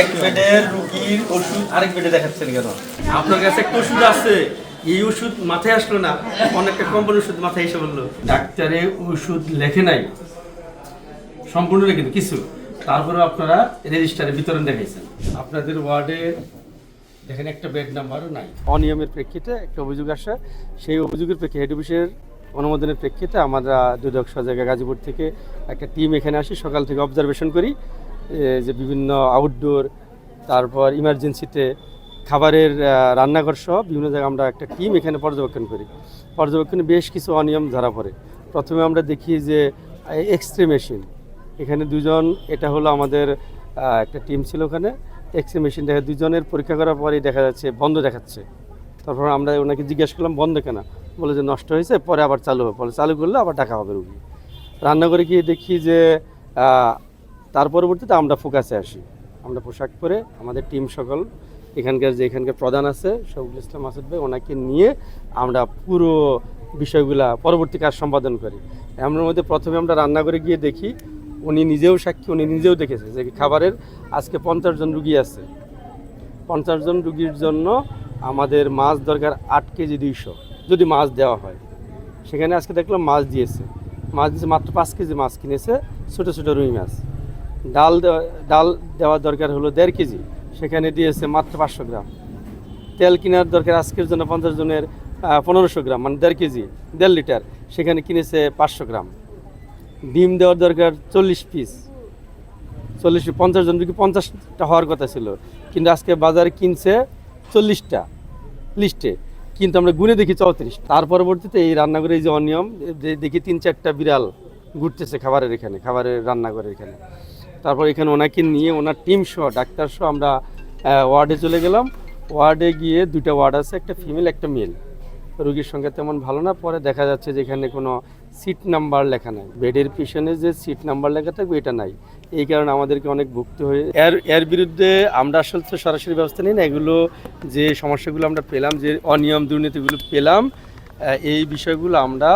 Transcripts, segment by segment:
এক বেডের রুগীর ওষুধ আরেক বেডে দেখাচ্ছেন কেন? আপনার কাছে একটা ওষুধ আছে। এই ওষুধ মাথায় আসলো না। অনেকটা কোম্পানির ওষুধ মাথায় এসে বলল ডাক্তারে ওষুধ লেখে নাই। সম্পূর্ণ কিন্তু কিছু। তারপরে আপনারা রেজিস্টারে বিতরণ দেখাইছেন। আপনাদের ওয়ার্ডে দেখেন একটা বেড নাম্বারও নাই। অনিয়মের প্রেক্ষিতে একটা অভিযোগ আসে। সেই অভিযোগের প্রেক্ষিতে হেড অফিসের অনুমোদনের প্রেক্ষিতে আমরা দুদক সজাগা গাজীপুর থেকে একটা টিম এখানে আসি। সকাল থেকে অবজারভেশন করি। যে বিভিন্ন আউটডোর তারপর ইমার্জেন্সিতে খাবারের রান্নাঘর সহ বিভিন্ন জায়গায় আমরা একটা টিম এখানে পর্যবেক্ষণ করি। পর্যবেক্ষণে বেশ কিছু অনিয়ম ধরা পড়ে। প্রথমে আমরা দেখি যে এক্স রে মেশিন এখানে দুজন, এটা হলো আমাদের একটা টিম ছিল ওখানে। এক্স রে মেশিন দেখা দুজনের পরীক্ষা করার পরেই দেখা যাচ্ছে বন্ধ দেখাচ্ছে। তারপর আমরা ওনাকে জিজ্ঞেস করলাম, বন্ধ কেন? বলে যে, নষ্ট হয়েছে, পরে আবার চালু হবে। বলে, চালু করলে আবার টাকা হবে রুগী। রান্নাঘরে গিয়ে দেখি যে তার পরবর্তীতে আমরা ফোকাসে আসি। আমরা পোশাক পরে আমাদের টিম সকল, এখানকার যে এখানকার প্রধান আছে, শফিকুল ইসলাম মাসুদ ভাই, ওনাকে নিয়ে আমরা পুরো বিষয়গুলা পরবর্তী কাজ সম্পাদন করি। এমন মধ্যে প্রথমে আমরা রান্নাঘরে গিয়ে দেখি, উনি নিজেও সাক্ষী, উনি নিজেও দেখেছে যে খাবারের আজকে পঞ্চাশ জন রুগী আছে। পঞ্চাশ জন রুগীর জন্য আমাদের মাছ দরকার আট কেজি দুইশো, যদি মাছ দেওয়া হয়। সেখানে আজকে দেখলাম মাছ দিয়েছে। মাছ দিয়েছে মাত্র পাঁচ কেজি মাছ কিনেছে ছোটো ছোটো রুই মাছ। ডাল ডাল দেওয়ার দরকার হলো দেড় কেজি। সেখানে দিয়েছে মাত্র পাঁচশো গ্রাম। তেল কেনার দরকার আজকের জন্য পঞ্চাশ জনের পনেরোশো গ্রাম মানে দেড় কেজি, দেড় লিটার। সেখানে কিনেছে পাঁচশো গ্রাম। ডিম দেওয়ার দরকার চল্লিশ পিস। চল্লিশ পঞ্চাশ জন পঞ্চাশটা হওয়ার কথা ছিল। কিন্তু আজকে বাজারে কিনছে চল্লিশটা লিস্টে। কিন্তু আমরা গুনে দেখি চৌত্রিশ। তার পরবর্তীতে এই রান্নাঘরে এই যে অনিয়ম দেখি তিন চারটা বিড়াল ঘুরতেছে খাবারের এখানে, খাবারের রান্নাঘরের এখানে। তারপর এখানে ওনাকে নিয়ে ওনার টিম সহ, ডাক্তার সহ আমরা ওয়ার্ডে চলে গেলাম। ওয়ার্ডে গিয়ে দুটা ওয়ার্ড আছে, একটা ফিমেল একটা মেল রুগীর সংখ্যা তেমন ভালো না, পরে দেখা যাচ্ছে যে এখানে কোনো সিট নাম্বার লেখা নাই। বেডের পিছনে যে সিট নাম্বার লেখা থাকবে, এটা নাই। এই কারণে আমাদেরকে অনেক ভুগতে হয়ে এর এর বিরুদ্ধে আমরা আসলে তো সরাসরি ব্যবস্থা নিই না, এগুলো যে সমস্যাগুলো আমরা পেলাম, যে অনিয়ম দুর্নীতিগুলো পেলাম এই বিষয়গুলো আমরা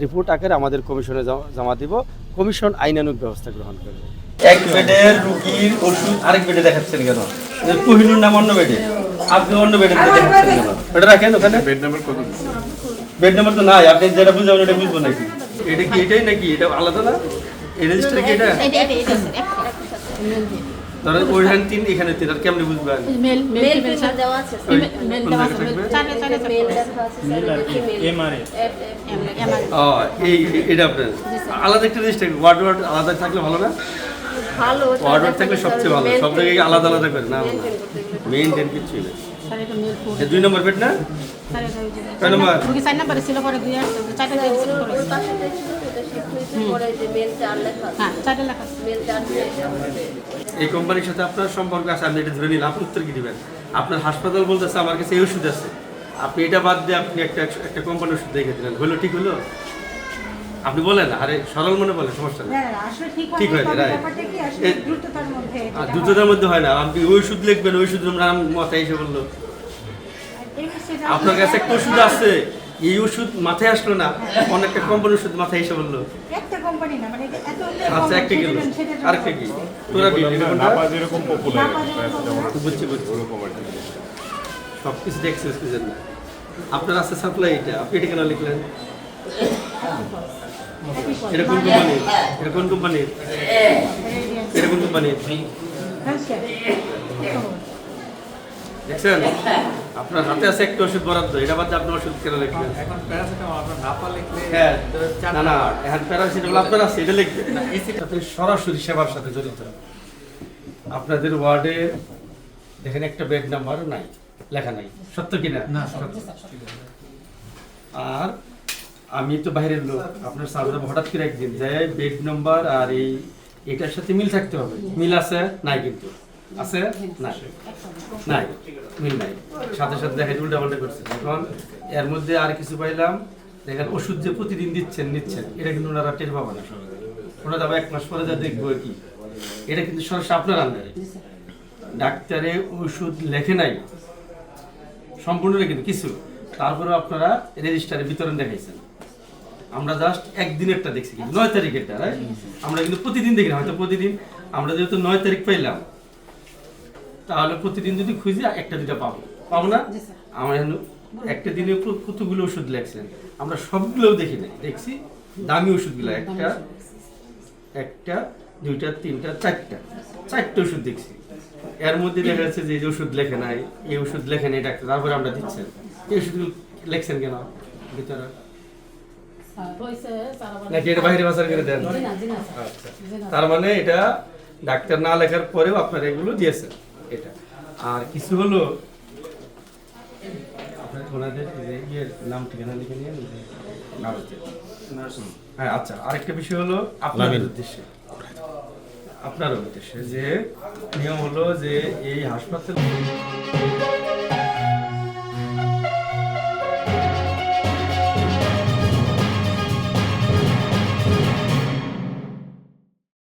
রিপোর্ট আকারে আমাদের কমিশনে জমা- দিব। কমিশন আইনানুগ ব্যবস্থা গ্রহণ করবে। এক বেডের রুগীর ওষুধ আরেক বেডে দেখাচ্ছেন কেন? কোহিনুর নাম অন্য বেডে। আপনি অন্য বেডে দেখাচ্ছেন কেন? ওটা রাখেন ওখানে? বেড নাম্বার কত বেড নাম্বার তো নাই আপনি যেটা বুঝাবেন এটা বুঝব নাকি? এটা কি এটাই নাকি? এটা আলাদা না? এই রেজিস্টার কি এটা? এটা এটা এটা। স্যার একটা একটা ধরেন ওইখানে তিন এখানে তিন আর কেমনে বুঝবেন মেল মেল মেল দেওয়া আছে মেল দেওয়া আছে থাকবে? চারটে চারটে মেল লেখা আছে স্যার, এটা female. M R A F, F. ও এই এটা আপনার। আলাদা একটা রেজিস্টার ওয়ার্ড ওয়ার্ড আলাদা থাকলে ভালো না? ভালো ওয়ার্ড থাকলে সবচেয়ে ভালো সব জায়গায় আলাদা আলাদা করে না? মেনটেন না দুই নম্বর বেড না? কয় নম্বর? চার নম্বরে ছিল পরে দুই চারটে। হ্যাঁ। এই কোম্পানির সাথে আপনার সম্পর্ক আছে আপনি এটা ধরে নিন আপনি উত্তর কি দিবেন? আপনার হাসপাতাল বলতেছে আমার কাছে এই ওষুধ আছে। আপনি এটা বাদ দিয়ে আপনি একটা একটা কোম্পানির ওষুধ দেখে দিলেন। হলো ঠিক হলো? আপনি বলেন আরে সরল মনে বলেন সমস্যা নেই। হ্যাঁ, ঠিক আসলে এ- দ্রুততার মধ্যে আর যেটা মধ্যে হয় না আপনি ওই ওষুধ লিখবেন ওই ওষুধ নাম মাথায় এসে বলল। হয়, আপনার কাছে একটা ওষুধ আছে এই ওষুধ মাথায় আসলো না অনেকটা কোম্পানির ওষুধ মাথায় এসে বলল। একটা কোম্পানি না মানে এত আচ্ছা একটা গেল। আরেকটা কি? তোরা পপুলার বুঝছি বুঝছি। সব কিছু দেখছে আপনার আছে সাপ্লাই এটা আপনি এটা কেন লিখলেন? এটা কোন কোম্পানির এটা কোন কোম্পানির এটা কোন কোম্পানির দেখছেন? আপনার হাতে আছে একটা ওষুধ বরাদ্দ এটা বাদে দিয়ে আপনার ওষুধ কেন লিখলেন? এখন প্যারাসিটামল আপনার নাপা লিখলে হ্যাঁ না না এখন প্যারাসিটামল আপনার আছে এটা লিখবেন আপনি সরাসরি সেবার সাথে জড়িত। আপনাদের ওয়ার্ডে দেখেন একটা বেড নাম্বার নাই লেখা নাই। সত্য কি না? না আর আমি তো বাইরের লোক। আপনার সামনে হঠাৎ করে একদিন যে বেড নম্বর আর এই এটার সাথে মিল থাকতে হবে। মিল আছে? নাই কিন্তু। আছে? নাই। নাই। মিল নাই। সাথে সাথে দেখেন উল্টা পাল্টা করছে। এখন এর মধ্যে আর কিছু পাইলাম। দেখেন, ওষুধ যে প্রতিদিন দিচ্ছেন, নিচ্ছেন, এটা কিন্তু ওনারা টের পাবে না ওনারা এক মাস পরে যা দেখব কি। এটা কিন্তু সরাসরি আপনার আন্ডারে ডাক্তারে ওষুধ লেখে নাই। সম্পূর্ণ কিন্তু কিছু। তারপরে আপনারা রেজিস্টারে বিতরণ দেখাইছেন। আমরা জাস্ট একদিনেরটা দেখছি কিন্তু নয় তারিখেরটা রাইট আমরা কিন্তু প্রতিদিন দেখি না হয়তো প্রতিদিন। আমরা যেহেতু নয় তারিখ পাইলাম তাহলে প্রতিদিন যদি খুঁজি একটা দুটা পাবো। পাবো না? আমার একটা দিনে কতগুলো ওষুধ লেখছেন আমরা সবগুলো দেখি নাই। দেখছি দামি ওষুধগুলো একটা একটা দুইটা তিনটা চারটা। চারটে ওষুধ দেখছি। এর মধ্যে দেখা যাচ্ছে যে যে ওষুধ লেখে নাই এই ওষুধ লেখে নাই ডাক্তার তারপরে আমরা দিচ্ছেন। এই ওষুধগুলো লেখছেন কেন? ভিতরে স্যার হয়েছে স্যার আবার নাকি এটা বাইরে বাজার করে দেন? জি না জি না স্যার আচ্ছা। তার মানে এটা ডাক্তার না লেখার পরেও আপনারা এগুলো দিয়েছেন এটা। আর কিছু হলো? আপনার ওনাদের ইয়ের নাম ঠিকানা লিখে নিয়ে হ্যাঁ আচ্ছা আরেকটা বিষয় হলো আপনাদের উদ্দেশ্যে। আপনার উদ্দেশ্যে যে নিয়ম হলো যে এই হাসপাতাল